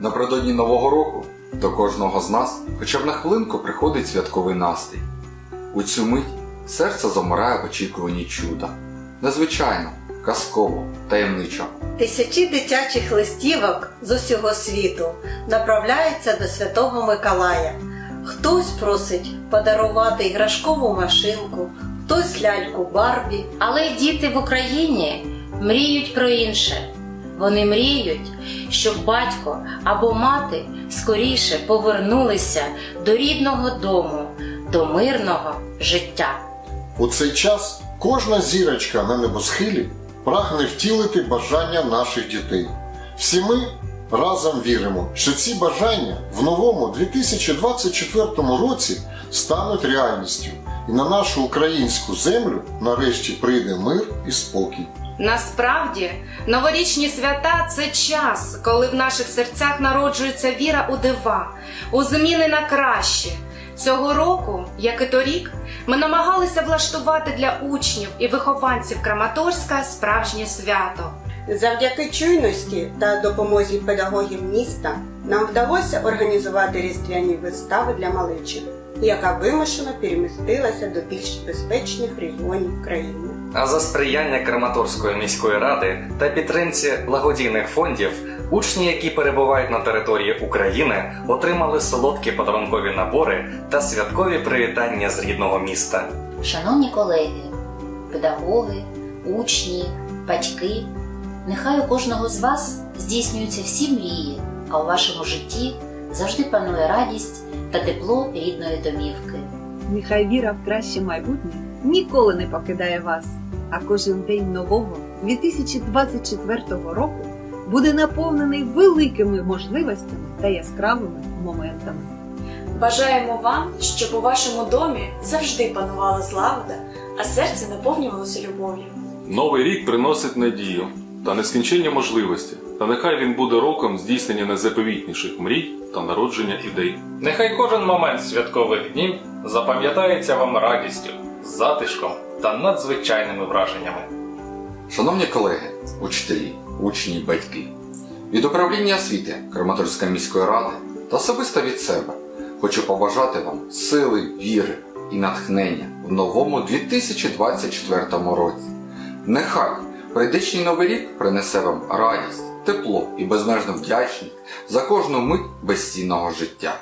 Нового року до кожного з нас хоча б на хвилинку приходить святковий настрій. У цю мить серце замирає в очікуванні чуда. Незвичайно, казково, таємничо. Тисячі дитячих листівок з усього світу направляються до Святого Миколая. Хтось просить подарувати іграшкову машинку, хтось ляльку Барбі. Але діти в Україні мріють про інше. Вони мріють, щоб батько або мати скоріше повернулися до рідного дому, до мирного життя. У цей час кожна зірочка на небосхилі прагне втілити бажання наших дітей. Всі ми разом віримо, що ці бажання в новому 2024 році стануть реальністю, і на нашу українську землю нарешті прийде мир і спокій. Насправді, новорічні свята це час, коли в наших серцях народжується віра у дива, у зміни на краще. Цього року, як і торік, ми намагалися влаштувати для учнів і вихованців Краматорська справжнє свято. Завдяки чуйності та допомозі педагогів міста нам вдалося організувати різдвяні вистави для малечі, яка вимушено перемістилася до більш безпечних регіонів країни. А за сприяння Краматорської міської ради та підтримці благодійних фондів, учні, які перебувають на території України, отримали солодкі подарункові набори та святкові привітання з рідного міста. Шановні колеги, педагоги, учні, батьки, нехай у кожного з вас здійснюються всі мрії, а у вашому житті завжди панує радість та тепло рідної домівки. Нехай віра в краще майбутнє ніколи не покидає вас, а кожен день нового 2024 року буде наповнений великими можливостями та яскравими моментами. Бажаємо вам, щоб у вашому домі завжди панувала злагода, а серце наповнювалося любов'ю. Новий рік приносить надію та нескінченні можливості, та нехай він буде роком здійснення найзаповітніших мрій та народження ідей. Нехай кожен момент святкових днів запам'ятається вам радістю, затишком та надзвичайними враженнями. Шановні колеги, учителі, учні батьки, від управління освіти Краматорської міської ради та особисто від себе хочу побажати вам сили, віри і натхнення в новому 2024 році. Нехай прийдешній новий рік принесе вам радість, тепло і безмежну вдячність за кожну мить безцінного життя.